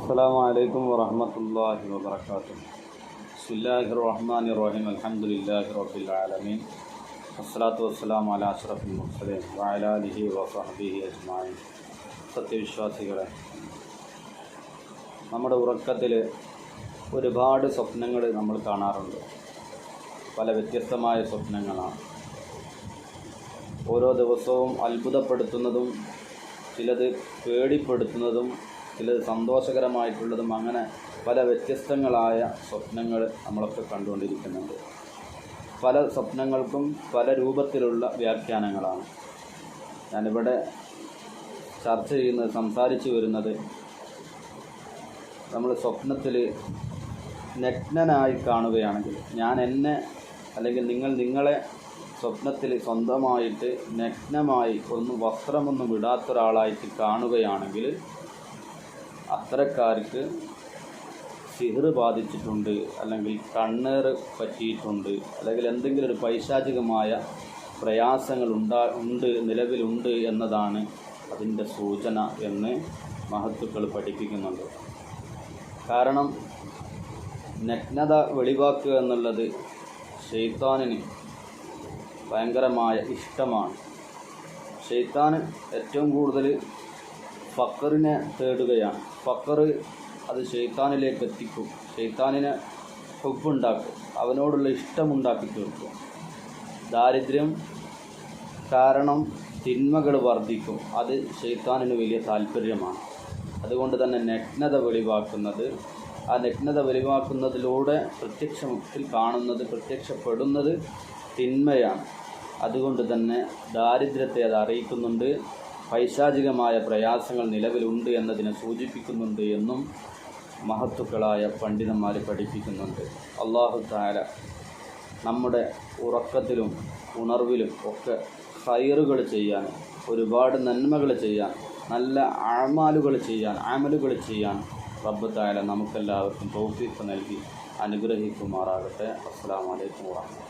السلام عليكم ورحمة الله وبركاته بسم الله الرحمن الرحيم الحمد لله رب العالمين والصلاة والسلام على أشرف المرسلين وعلى آله وصحبه أجمعين സത്യവിശ്വാസികളെ നമ്മുടെ ഉറക്കത്തിൽ ഒരുപാട് സ്വപ്നങ്ങൾ നമ്മൾ കാണാറുണ്ട് പല വ്യത്യസ്തമായ സ്വപ്നങ്ങളാണ് ഓരോ ദിവസവും അത്ഭുതപ്പെടുത്തുന്നതും ചിലത് പേടിപ്പെടുത്തുന്നതും ചിലത് സന്തോഷകരമായിട്ടുള്ളതും അങ്ങനെ പല വ്യത്യസ്തങ്ങളായ സ്വപ്നങ്ങൾ നമ്മളൊക്കെ കണ്ടുകൊണ്ടിരിക്കുന്നുണ്ട്. പല സ്വപ്നങ്ങൾക്കും പല രൂപത്തിലുള്ള വ്യാഖ്യാനങ്ങളാണ്. ഞാനിവിടെ ചർച്ച ചെയ്യുന്നത് സംസാരിച്ചു വരുന്നത് നമ്മൾ സ്വപ്നത്തിൽ നഗ്നനായി കാണുകയാണെങ്കിൽ ഞാൻ എന്നെ അല്ലെങ്കിൽ നിങ്ങൾ നിങ്ങളെ സ്വപ്നത്തിൽ സ്വന്തമായിട്ട് നഗ്നമായി ഒന്നും വസ്ത്രമൊന്നും ഇടാത്ത ഒരാളായിട്ട് കാണുകയാണെങ്കിൽ അത്തരക്കാർക്ക് സിഹർ ബാധിച്ചിട്ടുണ്ട് അല്ലെങ്കിൽ കണ്ണേറ് പറ്റിയിട്ടുണ്ട് അല്ലെങ്കിൽ എന്തെങ്കിലും ഒരു പൈശാചികമായ പ്രയാസങ്ങൾ ഉണ്ടാ ഉണ്ട് നിലവിലുണ്ട് എന്നതാണ് അതിന്റെ സൂചന എന്ന് മഹത്തുക്കൾ പഠിപ്പിക്കുന്നുണ്ട്. കാരണം നഗ്നത വെളിവാക്കുക എന്നുള്ളത് ഷെയ്ത്താനിന് ഭയങ്കരമായ ഇഷ്ടമാണ്. ഷെയ്ത്താൻ ഏറ്റവും കൂടുതൽ ഫക്കറിനെ തേടുകയാണ്. ഫക്കർ അത് ഷെയ്ത്താനിലേക്ക് എത്തിക്കും. ഷെയ്ത്താനിനെ ഹുബുണ്ടാക്കും അവനോടുള്ള ഇഷ്ടമുണ്ടാക്കി തീർക്കും ദാരിദ്ര്യം കാരണം തിന്മകൾ വർദ്ധിക്കും. അത് ഷെയ്ത്താനിന് വലിയ താല്പര്യമാണ്. അതുകൊണ്ട് തന്നെ നഗ്നത വെളിവാക്കുന്നത് ആ നഗ്നത വെളിവാക്കുന്നതിലൂടെ പ്രത്യക്ഷത്തിൽ കാണുന്നത് പ്രത്യക്ഷപ്പെടുന്നത് തിന്മയാണ്. അതുകൊണ്ട് തന്നെ ദാരിദ്ര്യത്തെ അത് അറിയിക്കുന്നുണ്ട്. പൈശാചികമായ പ്രയാസങ്ങൾ നിലവിലുണ്ട് എന്നതിനെ സൂചിപ്പിക്കുന്നുണ്ട് എന്നും മഹത്തുക്കളായ പണ്ഡിതന്മാർ പഠിപ്പിക്കുന്നുണ്ട്. അള്ളാഹു താര നമ്മുടെ ഉറക്കത്തിലും ഉണർവിലും ഒക്കെ ഹൈറുകൾ ചെയ്യാൻ ഒരുപാട് നന്മകൾ ചെയ്യാൻ നല്ല ആമാലുകൾ ചെയ്യാൻ ആമലുകൾ ചെയ്യാൻ റബ്ബ് താര നമുക്കെല്ലാവർക്കും തോഫീഫ് നൽകി അനുഗ്രഹിക്കുമാറാകട്ടെ. അസ്സാം വലൈക്കും വാഹമത്ത്